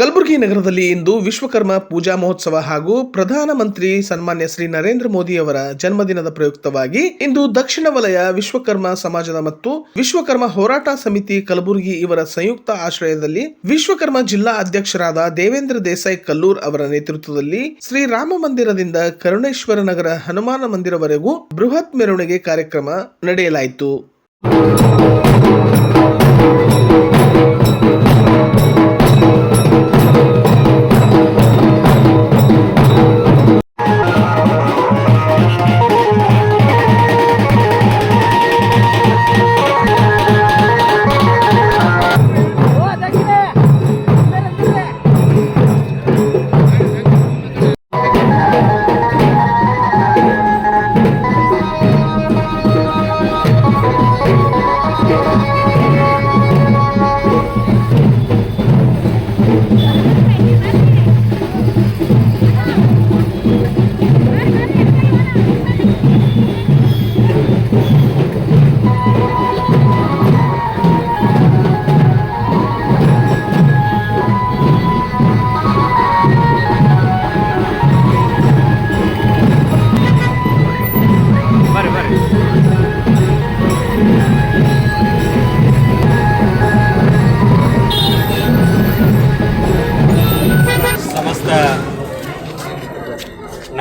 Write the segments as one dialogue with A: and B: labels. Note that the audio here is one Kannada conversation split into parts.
A: ಕಲಬುರಗಿ ನಗರದಲ್ಲಿ ಇಂದು ವಿಶ್ವಕರ್ಮ ಪೂಜಾ ಮಹೋತ್ಸವ ಹಾಗೂ ಪ್ರಧಾನಮಂತ್ರಿ ಸನ್ಮಾನ್ಯ ಶ್ರೀ ನರೇಂದ್ರ ಮೋದಿ ಅವರ ಜನ್ಮದಿನದ ಪ್ರಯುಕ್ತವಾಗಿ ಇಂದು ದಕ್ಷಿಣ ವಲಯ ವಿಶ್ವಕರ್ಮ ಸಮಾಜದ ಮತ್ತು ವಿಶ್ವಕರ್ಮ ಹೋರಾಟ ಸಮಿತಿ ಕಲಬುರಗಿ ಇವರ ಸಂಯುಕ್ತ ಆಶ್ರಯದಲ್ಲಿ ವಿಶ್ವಕರ್ಮ ಜಿಲ್ಲಾ ಅಧ್ಯಕ್ಷರಾದ ದೇವೇಂದ್ರ ದೇಸಾಯಿ ಕಲ್ಲೂರ್ ಅವರ ನೇತೃತ್ವದಲ್ಲಿ ಶ್ರೀ ರಾಮ ಮಂದಿರದಿಂದ ಕರುಣೇಶ್ವರ ನಗರ ಹನುಮಾನ ಮಂದಿರವರೆಗೂ ಬೃಹತ್ ಮೆರವಣಿಗೆ ಕಾರ್ಯಕ್ರಮ ನಡೆಯಲಾಯಿತು.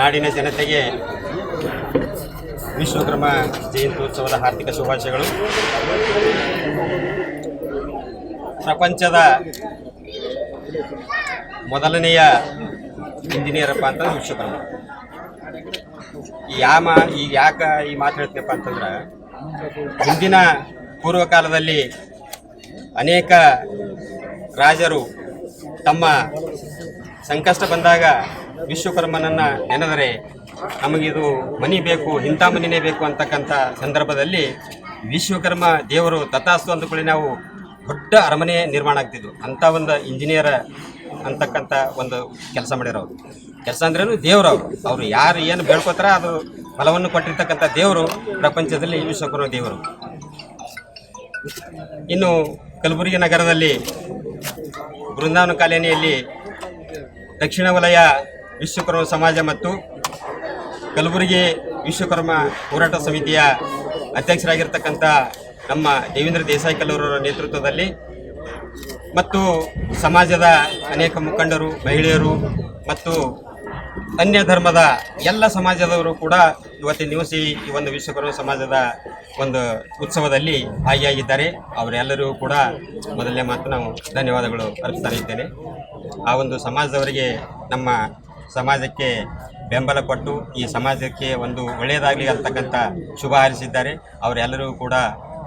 B: ನಾಡಿನ ಜನತೆಗೆ ವಿಶ್ವಕರ್ಮ ಜಯಂತ್ಯೋತ್ಸವದ ಹಾರ್ದಿಕ ಶುಭಾಶಯಗಳು. ಪ್ರಪಂಚದ ಮೊದಲನೆಯ ಇಂಜಿನಿಯರಪ್ಪ ಅಂತಂದ್ರೆ ವಿಶ್ವಕರ್ಮ. ಯಾಮ, ಈ ಯಾಕ ಈ ಮಾತು ಹೇಳ್ತೀನಪ್ಪ ಅಂತಂದ್ರೆ, ಹಿಂದಿನ ಪೂರ್ವಕಾಲದಲ್ಲಿ ಅನೇಕ ರಾಜರು ತಮ್ಮ ಸಂಕಷ್ಟ ಬಂದಾಗ ವಿಶ್ವಕರ್ಮನನ್ನ ನೆನೆದರೆ ನಮಗಿದು ಮನಿ ಬೇಕು, ಇಂಥ ಮನಿನೇ ಬೇಕು ಅಂತಕ್ಕಂಥ ಸಂದರ್ಭದಲ್ಲಿ ವಿಶ್ವಕರ್ಮ ದೇವರು ತಥಾಸ್ತು ಅಂದುಕೊಳ್ಳಿ ನಾವು ದೊಡ್ಡ ಅರಮನೆ ನಿರ್ಮಾಣ ಆಗ್ತಿದ್ವು. ಅಂಥ ಒಂದು ಇಂಜಿನಿಯರ್ ಅಂತಕ್ಕಂಥ ಒಂದು ಕೆಲಸ ಮಾಡಿರೋರು ಕೆಲಸ ಅಂದ್ರೇನು ದೇವ್ರವ್ರು ಅವರು ಯಾರು ಏನು ಬೇಡ್ಕೋತಾರ ಅದು ಫಲವನ್ನು ಕೊಟ್ಟಿರ್ತಕ್ಕಂಥ ದೇವರು ಪ್ರಪಂಚದಲ್ಲಿ ವಿಶ್ವಕರ್ಮ ದೇವರು. ಇನ್ನು ಕಲಬುರಗಿ ನಗರದಲ್ಲಿ ಬೃಂದಾವನ ಕಾಲೋನಿಯಲ್ಲಿ ದಕ್ಷಿಣ ವಲಯ ವಿಶ್ವಕರ್ಮ ಸಮಾಜ ಮತ್ತು ಕಲಬುರಗಿ ವಿಶ್ವಕರ್ಮ ಹೋರಾಟ ಸಮಿತಿಯ ಅಧ್ಯಕ್ಷರಾಗಿರ್ತಕ್ಕಂಥ ನಮ್ಮ ದೇವೇಂದ್ರ ದೇಸಾಯಿ ಕಲ್ಲೂರವರ ನೇತೃತ್ವದಲ್ಲಿ ಮತ್ತು ಸಮಾಜದ ಅನೇಕ ಮುಖಂಡರು, ಮಹಿಳೆಯರು ಮತ್ತು ಅನ್ಯ ಧರ್ಮದ ಎಲ್ಲ ಸಮಾಜದವರು ಕೂಡ ಇವತ್ತಿನ ದಿವಸ ಈ ಒಂದು ವಿಶ್ವಕರ್ಮ ಸಮಾಜದ ಒಂದು ಉತ್ಸವದಲ್ಲಿ ಭಾಗಿಯಾಗಿದ್ದಾರೆ. ಅವರೆಲ್ಲರಿಗೂ ಕೂಡ ಮೊದಲನೇ ಮಾತು ನಾವು ಧನ್ಯವಾದಗಳು ಅರ್ಪಿಸ್ತಾ ಇದ್ದೇನೆ. ಆ ಒಂದು ಸಮಾಜದವರಿಗೆ ನಮ್ಮ ಸಮಾಜಕ್ಕೆ ಬೆಂಬಲ ಕೊಟ್ಟು ಈ ಸಮಾಜಕ್ಕೆ ಒಂದು ಒಳ್ಳೆಯದಾಗಲಿ ಅಂತಕ್ಕಂಥ ಶುಭ ಹಾರಿಸಿದ್ದಾರೆ. ಅವರೆಲ್ಲರೂ ಕೂಡ,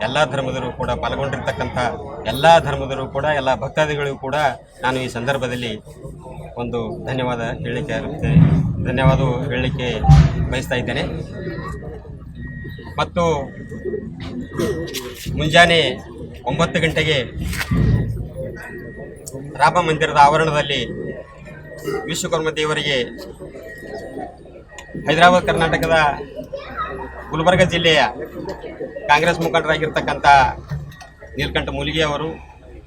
B: ಎಲ್ಲ ಧರ್ಮದರು ಕೂಡ ಪಾಲ್ಗೊಂಡಿರ್ತಕ್ಕಂಥ ಎಲ್ಲ ಧರ್ಮದರು ಕೂಡ, ಎಲ್ಲ ಭಕ್ತಾದಿಗಳಿಗೂ ಕೂಡ ನಾನು ಈ ಸಂದರ್ಭದಲ್ಲಿ ಒಂದು ಧನ್ಯವಾದ ಹೇಳಲಿಕ್ಕೆ ಇರುತ್ತೆ ಧನ್ಯವಾದ ಹೇಳಲಿಕ್ಕೆ ಬಯಸ್ತಾ ಇದ್ದೇನೆ. ಮತ್ತು ಮುಂಜಾನೆ ಒಂಬತ್ತು ಗಂಟೆಗೆ ರಾಮ ಮಂದಿರದ ಆವರಣದಲ್ಲಿ ವಿಶ್ವಕರ್ಮ ದೇವರಿಗೆ ಹೈದರಾಬಾದ್ ಕರ್ನಾಟಕದ ಗುಲ್ಬರ್ಗ ಜಿಲ್ಲೆಯ ಕಾಂಗ್ರೆಸ್ ಮುಖಂಡರಾಗಿರ್ತಕ್ಕಂಥ ನೀಲಕಂಠ ಮೂಲಿಗೆ ಅವರು,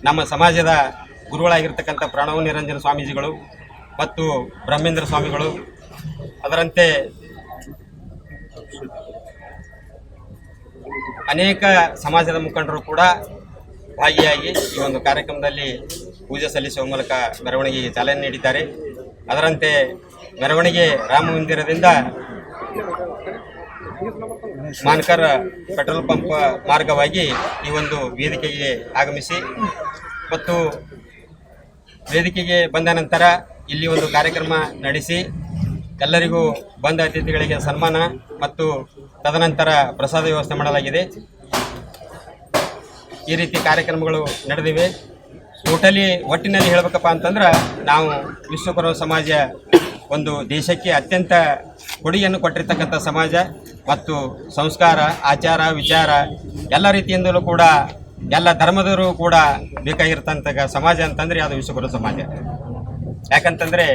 B: ನಮ್ಮ ಸಮಾಜದ ಗುರುಗಳಾಗಿರ್ತಕ್ಕಂಥ ಪ್ರಣವ ನಿರಂಜನ ಸ್ವಾಮೀಜಿಗಳು ಮತ್ತು ಬ್ರಹ್ಮೇಂದ್ರ ಸ್ವಾಮಿಗಳು, ಅದರಂತೆ ಅನೇಕ ಸಮಾಜದ ಮುಖಂಡರು ಕೂಡ ಭಾಗಿಯಾಗಿ ಈ ಒಂದು ಕಾರ್ಯಕ್ರಮದಲ್ಲಿ ಪೂಜೆ ಸಲ್ಲಿಸುವ ಮೂಲಕ ಮೆರವಣಿಗೆಗೆ ಚಾಲನೆ ನೀಡಿದ್ದಾರೆ. ಅದರಂತೆ ಮೆರವಣಿಗೆ ರಾಮ ಮಂದಿರದಿಂದ ಮಾನ್ಕರ್ ಪೆಟ್ರೋಲ್ ಪಂಪ್ ಮಾರ್ಗವಾಗಿ ಈ ಒಂದು ವೇದಿಕೆಗೆ ಆಗಮಿಸಿ ಮತ್ತು ವೇದಿಕೆಗೆ ಬಂದ ನಂತರ ಇಲ್ಲಿ ಒಂದು ಕಾರ್ಯಕ್ರಮ ನಡೆಸಿ ಎಲ್ಲರಿಗೂ ಬಂದ ಅತಿಥಿಗಳಿಗೆ ಸನ್ಮಾನ ಮತ್ತು ತದನಂತರ ಪ್ರಸಾದ ವ್ಯವಸ್ಥೆ ಮಾಡಲಾಗಿದೆ. ಈ ರೀತಿ ಕಾರ್ಯಕ್ರಮಗಳು ನಡೆದಿವೆ. ಟೋಟಲಿ ಒಟ್ಟಿನಲ್ಲಿ ಹೇಳಬೇಕಪ್ಪ ಅಂತಂದ್ರೆ ನಾವು ವಿಶ್ವಕರ್ಮ ಸಮಾಜ ಒಂದು ದೇಶಕ್ಕೆ ಅತ್ಯಂತ ಕೊಡುಗೆಯನ್ನು ಕೊಟ್ಟಿರ್ತಕ್ಕಂಥ ಸಮಾಜ ಮತ್ತು ಸಂಸ್ಕಾರ, ಆಚಾರ, ವಿಚಾರ ಎಲ್ಲ ರೀತಿಯಿಂದಲೂ ಕೂಡ ಎಲ್ಲ ಧರ್ಮದವರು ಕೂಡ ಬೇಕಾಗಿರ್ತಕ್ಕಂಥ ಸಮಾಜ ಅಂತಂದರೆ ಅದು ವಿಶ್ವಕರು ಸಮಾಜ. ಯಾಕಂತಂದರೆ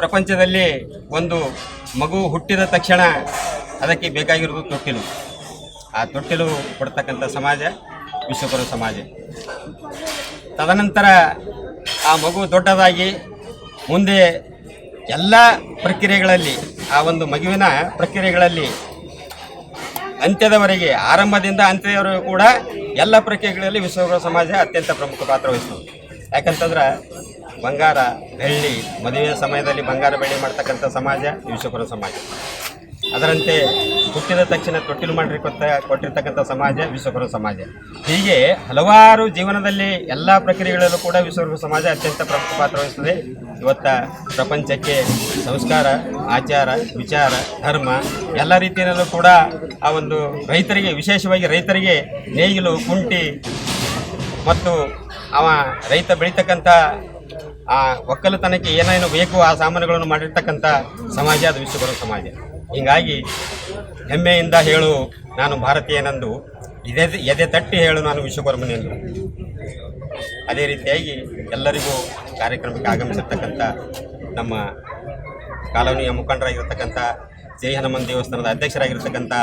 B: ಪ್ರಪಂಚದಲ್ಲಿ ಒಂದು ಮಗು ಹುಟ್ಟಿದ ತಕ್ಷಣ ಅದಕ್ಕೆ ಬೇಕಾಗಿರೋದು ತೊಟ್ಟಿಲು. ಆ ತೊಟ್ಟಿಲು ಕೊಡ್ತಕ್ಕಂಥ ಸಮಾಜ ವಿಶ್ವಕರ್ಮ ಸಮಾಜ. ತದನಂತರ ಆ ಮಗು ದೊಡ್ಡದಾಗಿ ಮುಂದೆ ಎಲ್ಲ ಪ್ರಕ್ರಿಯೆಗಳಲ್ಲಿ, ಆ ಒಂದು ಮಗುವಿನ ಪ್ರಕ್ರಿಯೆಗಳಲ್ಲಿ ಅಂತ್ಯದವರೆಗೆ, ಆರಂಭದಿಂದ ಅಂತ್ಯದವರೆಗೂ ಕೂಡ ಎಲ್ಲ ಪ್ರಕ್ರಿಯೆಗಳಲ್ಲಿ ವಿಶ್ವಗುರು ಸಮಾಜ ಅತ್ಯಂತ ಪ್ರಮುಖ ಪಾತ್ರ ವಹಿಸ್ತದೆ. ಯಾಕಂತಂದ್ರೆ ಬಂಗಾರ ಬೆಳ್ಳಿ ಮದುವೆ ಸಮಯದಲ್ಲಿ ಬಂಗಾರ ಬೆಳ್ಳಿ ಮಾಡ್ತಕ್ಕಂಥ ಸಮಾಜ ವಿಶ್ವಗುರು ಸಮಾಜ. ಅದರಂತೆ ಹುಟ್ಟಿದ ತಕ್ಷಣ ತೊಟ್ಟಿಲು ಮಾಡಿ ಕೊಟ್ಟ ಕೊಟ್ಟಿರ್ತಕ್ಕಂಥ ಸಮಾಜ ವಿಶ್ವಗುರು ಸಮಾಜ. ಹೀಗೆ ಹಲವಾರು ಜೀವನದಲ್ಲಿ ಎಲ್ಲ ಪ್ರಕ್ರಿಯೆಗಳಲ್ಲೂ ಕೂಡ ವಿಶ್ವಗುರು ಸಮಾಜ ಅತ್ಯಂತ ಪ್ರಮುಖ ಪಾತ್ರ ವಹಿಸ್ತದೆ. ಇವತ್ತ ಪ್ರಪಂಚಕ್ಕೆ ಸಂಸ್ಕಾರ, ಆಚಾರ, ವಿಚಾರ, ಧರ್ಮ ಎಲ್ಲ ರೀತಿಯಲ್ಲೂ ಕೂಡ ಆ ಒಂದು ರೈತರಿಗೆ, ವಿಶೇಷವಾಗಿ ರೈತರಿಗೆ ನೇಗಿಲು, ಕುಂಟಿ ಮತ್ತು ಅವ ರೈತ ಬೆಳೀತಕ್ಕಂಥ ಆ ಒಕ್ಕಲುತನಕ್ಕೆ ಏನೇನು ಬೇಕು ಆ ಸಾಮಾನುಗಳನ್ನು ಮಾಡಿರ್ತಕ್ಕಂಥ ಸಮಾಜ ಅದು ವಿಶ್ವಗುರು ಸಮಾಜ. ಹೀಗಾಗಿ ಹೆಮ್ಮೆಯಿಂದ ಹೇಳು, ನಾನು ಭಾರತೀಯನೆಂದು. ಎದೆ ಎದೆ ತಟ್ಟಿ ಹೇಳು, ನಾನು ವಿಶ್ವಕರ್ಮನೆಂದು. ಅದೇ ರೀತಿಯಾಗಿ ಎಲ್ಲರಿಗೂ ಕಾರ್ಯಕ್ರಮಕ್ಕೆ ಆಗಮಿಸಿರ್ತಕ್ಕಂಥ ನಮ್ಮ ಕಾಲೋನಿಯ ಮುಖಂಡರಾಗಿರ್ತಕ್ಕಂಥ ಜೈ ಹನುಮನ್ ದೇವಸ್ಥಾನದ ಅಧ್ಯಕ್ಷರಾಗಿರ್ತಕ್ಕಂಥ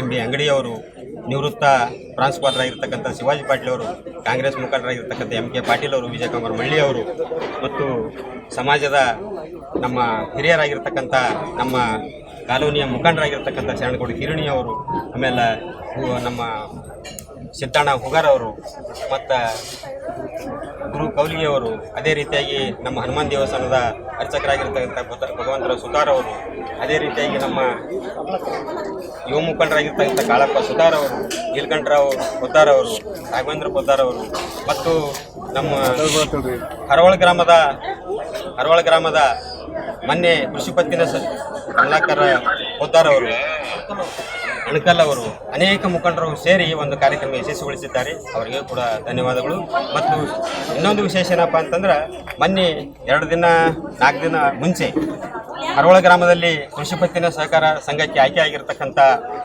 B: ಎಂ ಬಿ ಅಂಗಡಿಯವರು, ನಿವೃತ್ತ ಪ್ರಾಂಶುಪಾಲರಾಗಿರ್ತಕ್ಕಂಥ ಶಿವಾಜಿ ಪಾಟೀಲ್ ಅವರು ಕಾಂಗ್ರೆಸ್ ಮುಖಂಡರಾಗಿರ್ತಕ್ಕಂಥ ಎಂ ಕೆ ಪಾಟೀಲ್ ಅವರು ವಿಜಯಕುಮಾರ್ ಮಳ್ಳಿ ಅವರು ಮತ್ತು ಸಮಾಜದ ನಮ್ಮ ಹಿರಿಯರಾಗಿರ್ತಕ್ಕಂಥ ನಮ್ಮ ಕಾಲೋನಿಯ ಮುಖಂಡರಾಗಿರ್ತಕ್ಕಂಥ ಶರಣಗೌಡ ಕಿರಣಿ ಅವರು, ಆಮೇಲೆ ನಮ್ಮ ಸಿದ್ದಣ್ಣ ಹುಗಾರವರು ಮತ್ತು ಗುರು ಕೌಲಿಗೆಯವರು ಅದೇ ರೀತಿಯಾಗಿ ನಮ್ಮ ಹನುಮಾನ್ ದೇವಸ್ಥಾನದ ಅರ್ಚಕರಾಗಿರ್ತಕ್ಕಂಥ ಭಗವ- ಭಗವಂತರ ಸುತಾರ್ ಅವರು, ಅದೇ ರೀತಿಯಾಗಿ ನಮ್ಮ ಯುವ ಮುಖಂಡರಾಗಿರ್ತಕ್ಕಂಥ ಕಾಳಪ್ಪ ಸುತಾರ್ ಅವರು, ನೀಲಕಂಠರಾವ್ ಪೊದ್ದಾರ್ ಅವರು, ರಾಘವೇಂದ್ರ ಪೊದ್ದಾರ್ ಅವರು, ಮತ್ತು ನಮ್ಮ ಹರವಳ ಗ್ರಾಮದ ಹರವಳ ಗ್ರಾಮದ ಮೊನ್ನೆ ಕೃಷಿ ಪತ್ತಿನ ಸ ಕಮಲಾಕರ ಪೊದ್ದಾರ್ ಅವರು ಅಣಕಲ್ ಅವರು ಅನೇಕ ಮುಖಂಡರು ಸೇರಿ ಒಂದು ಕಾರ್ಯಕ್ರಮ ಯಶಸ್ವಿಗೊಳಿಸಿದ್ದಾರೆ. ಅವರಿಗೆ ಕೂಡ ಧನ್ಯವಾದಗಳು. ಮತ್ತು ಇನ್ನೊಂದು ವಿಶೇಷ ಏನಪ್ಪ ಅಂತಂದ್ರೆ, ಮೊನ್ನೆ ಎರಡು ದಿನ, ನಾಲ್ಕು ದಿನ ಮುಂಚೆ ಹರವಳ ಗ್ರಾಮದಲ್ಲಿ ಕೃಷಿ ಪತ್ತಿನ ಸಹಕಾರ ಸಂಘಕ್ಕೆ ಆಯ್ಕೆ ಆಗಿರ್ತಕ್ಕಂಥ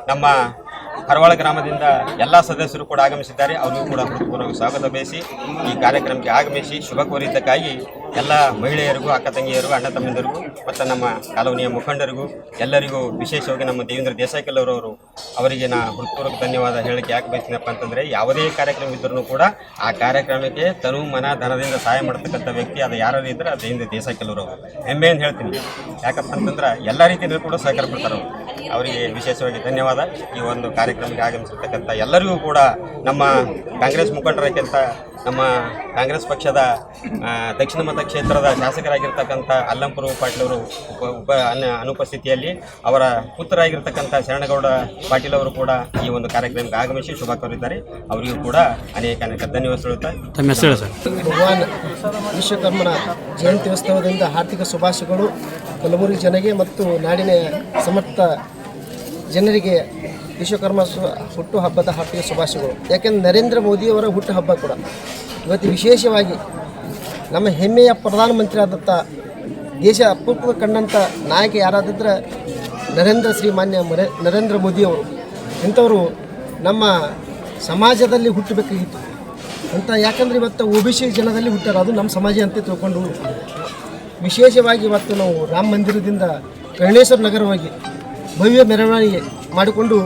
B: ನಮ್ಮ ಹರವಾಳ ಗ್ರಾಮದಿಂದ ಎಲ್ಲ ಸದಸ್ಯರು ಕೂಡ ಆಗಮಿಸಿದ್ದಾರೆ. ಅವರಿಗೂ ಕೂಡ ಹೃತ್ಪೂರ್ವಕ ಸ್ವಾಗತ ಬಯಸಿ, ಈ ಕಾರ್ಯಕ್ರಮಕ್ಕೆ ಆಗಮಿಸಿ ಶುಭ ಕೋರಿದ್ದಕ್ಕಾಗಿ ಎಲ್ಲ ಮಹಿಳೆಯರಿಗೂ, ಅಕ್ಕ ತಂಗಿಯರಿಗೂ, ಅಣ್ಣ ತಮ್ಮಂದಿರಿಗೂ, ಮತ್ತು ನಮ್ಮ ಕಾಲೋನಿಯ ಮುಖಂಡರಿಗೂ, ಎಲ್ಲರಿಗೂ ವಿಶೇಷವಾಗಿ ನಮ್ಮ ದೇವೇಂದ್ರ ದೇಸಾಯಿಕಲ್ಲವರವರು ಅವರಿಗೆ ನಾ ಹೃತ್ಪೂರ್ವಕ ಧನ್ಯವಾದ ಹೇಳಕ್ಕೆ ಯಾಕೆ ಬಯಸ್ತೀನಪ್ಪ ಅಂತಂದರೆ, ಯಾವುದೇ ಕಾರ್ಯಕ್ರಮ ಇದ್ರೂ ಕೂಡ ಆ ಕಾರ್ಯಕ್ರಮಕ್ಕೆ ತನು ಮನ ಧನದಿಂದ ಸಹಾಯ ಮಾಡತಕ್ಕಂಥ ವ್ಯಕ್ತಿ ಅದು ಯಾರು ಇದ್ದರೆ ಅದು ದೇವೇಂದ್ರ ದೇಸಾಯಿಕಲ್ಲವರು ಹೆಮ್ಮೆ ಅಂತ ಹೇಳ್ತೀನಿ. ಯಾಕಪ್ಪ ಅಂತಂದ್ರೆ ಎಲ್ಲ ರೀತಿಯಲ್ಲೂ ಕೂಡ ಸಹಕಾರ ಕೊಡ್ತಾರೆ ಅವರು. ಅವರಿಗೆ ವಿಶೇಷವಾಗಿ ಧನ್ಯವಾದ. ಈ ಒಂದು ಕಾರ್ಯಕ್ರಮಕ್ಕೆ ಆಗಮಿಸಿರ್ತಕ್ಕಂಥ ಎಲ್ಲರಿಗೂ ಕೂಡ ನಮ್ಮ ಕಾಂಗ್ರೆಸ್ ಮುಖಂಡರಕ್ಕಿಂತ ನಮ್ಮ ಕಾಂಗ್ರೆಸ್ ಪಕ್ಷದ ಆ, ದಕ್ಷಿಣ ಮತಕ್ಷೇತ್ರದ ಶಾಸಕರಾಗಿರ್ತಕ್ಕಂಥ ಅಲ್ಲಂಪುರ ಪಾಟೀಲ್ ಅವರು ಉಪ ಉಪ ಅನ- ಅನುಪಸ್ಥಿತಿಯಲ್ಲಿ ಅವರ ಪುತ್ರರಾಗಿರ್ತಕ್ಕಂಥ ಶರಣಗೌಡ ಪಾಟೀಲ್ ಅವರು ಕೂಡ ಈ ಒಂದು ಕಾರ್ಯಕ್ರಮಕ್ಕೆ ಆಗಮಿಸಿ ಶುಭ ಕೋರಿದ್ದಾರೆ. ಅವರಿಗೂ ಕೂಡ ಅನೇಕ ಅನೇಕ ಧನ್ಯವಾದ ಹೇಳುತ್ತಾ
C: ತಮ್ಮ ಹೆಸರು ಹೇಳಿ ಸರ್.
D: ಭಗವಾನ್ ವಿಶ್ವಕರ್ಮನ ಜಯಂತಿ ಉತ್ಸವದಿಂದ ಹಾರ್ದಿಕ ಶುಭಾಶಯಗಳು. ಕಲಬುರಗಿ ಜನಗೆ ಮತ್ತು ನಾಡಿನ ಸಮರ್ಥ ಜನರಿಗೆ ವಿಶ್ವಕರ್ಮ ಹುಟ್ಟು ಹಬ್ಬದ ಹಾರ್ದಿಕ ಶುಭಾಶಯಗಳು. ಯಾಕೆಂದರೆ ನರೇಂದ್ರ ಮೋದಿಯವರ ಹುಟ್ಟು ಹಬ್ಬ ಕೂಡ. ಇವತ್ತು ವಿಶೇಷವಾಗಿ ನಮ್ಮ ಹೆಮ್ಮೆಯ ಪ್ರಧಾನಮಂತ್ರಿ ಆದಂಥ ದೇಶ ಅಪೂರ್ವ ಕಂಡಂಥ ನಾಯಕ ಯಾರಾದಿದ್ರೆ ನರೇಂದ್ರ ಶ್ರೀಮಾನ್ಯ ಮರೆ ನರೇಂದ್ರ ಮೋದಿಯವರು ಇಂಥವರು ನಮ್ಮ ಸಮಾಜದಲ್ಲಿ ಹುಟ್ಟಬೇಕಾಗಿತ್ತು ಅಂತ ಯಾಕಂದರೆ ಇವತ್ತು ಒ ಬಿ ಸಿ ಜನದಲ್ಲಿ ಹುಟ್ಟಾರ, ಅದು ನಮ್ಮ ಸಮಾಜ ಅಂತ ತಿಳ್ಕೊಂಡು. ವಿಶೇಷವಾಗಿ ಇವತ್ತು ನಾವು ರಾಮ ಮಂದಿರದಿಂದ ಕರ್ಣೇಶ್ವರ ನಗರವಾಗಿ ಭವ್ಯ ಮೆರವಣಿಗೆ ಮಾಡಿಕೊಂಡು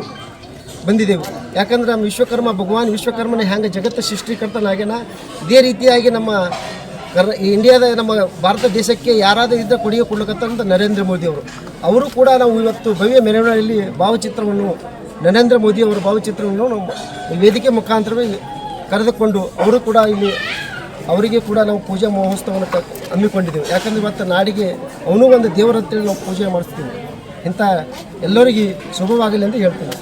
D: ಬಂದಿದ್ದೆವು ಯಾಕಂದ್ರೆ ನಮ್ಮ ವಿಶ್ವಕರ್ಮ, ಭಗವಾನ್ ವಿಶ್ವಕರ್ಮನ ಹ್ಯಾಂಗೆ ಜಗತ್ತ ಸೃಷ್ಟಿಕರ್ತನಾಗ್ಯಾನ, ಇದೇ ರೀತಿಯಾಗಿ ನಮ್ಮ ಕರ್ ಇಂಡಿಯಾದ ನಮ್ಮ ಭಾರತ ದೇಶಕ್ಕೆ ಯಾರಾದರೂ ಇದ್ದ ಕೊಡುಗೆ ಕೊಡ್ಲಕ್ಕಂತ ನರೇಂದ್ರ ಮೋದಿ ಅವರು. ಅವರು ಕೂಡ ನಾವು ಇವತ್ತು ಭವ್ಯ ಮೆರವಣಿಗೆಯಲ್ಲಿ ಭಾವಚಿತ್ರವನ್ನು, ನರೇಂದ್ರ ಮೋದಿ ಅವರ ಭಾವಚಿತ್ರವನ್ನು ನಾವು ವೇದಿಕೆ ಮುಖಾಂತರವೇ ಕರೆದುಕೊಂಡು ಅವರು ಕೂಡ ಇಲ್ಲಿ ಅವರಿಗೆ ಕೂಡ ನಾವು ಪೂಜಾ ಮಹೋತ್ಸವವನ್ನು ಹಮ್ಮಿಕೊಂಡಿದ್ದೇವೆ ಯಾಕಂದ್ರೆ ಇವತ್ತು ನಾಡಿಗೆ ಅವನು ಒಂದು ದೇವರಂತೇಳಿ ನಾವು ಪೂಜೆ ಮಾಡಿಸ್ತೀವಿ. ಇಂಥ ಎಲ್ಲರಿಗೆ ಶುಭವಾಗಲಿ ಅಂತ ಹೇಳ್ತೀನಿ.